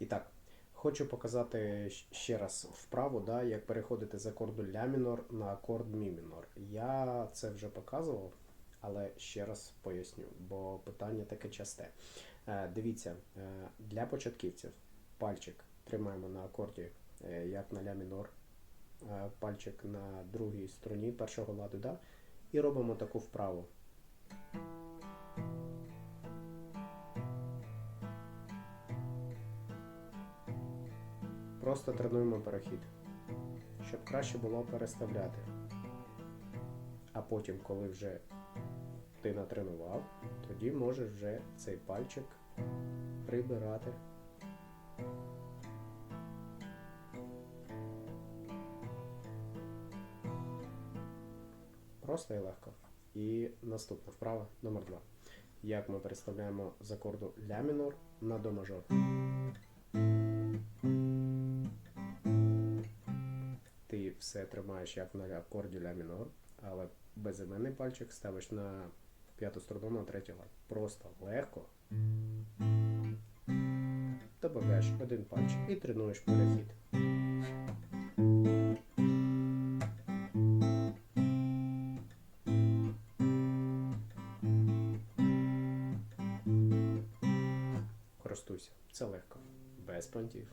І так, хочу показати ще раз вправу, да, як переходити з акорду ля мінор на акорд мі мінор. Я це вже показував, але ще раз поясню, бо питання таке часте. Е, Дивіться, е, для початківців пальчик тримаємо на акорді, е, як на ля мінор, пальчик на другій струні першого ладу, да, і робимо таку вправу. Просто тренуємо перехід, щоб краще було переставляти. А потім, коли вже ти натренував, тоді можеш вже цей пальчик прибирати. Просто і легко. І наступна вправа номер два. Як ми переставляємо з акорду ля мінор на до мажор. Все тримаєш як на акорді ля мінор, але безіменний пальчик ставиш на п'яту струну на третій лад. Просто легко. Добавляєш один пальчик і тренуєш перехід. Користуйся. Це легко. Без понтів.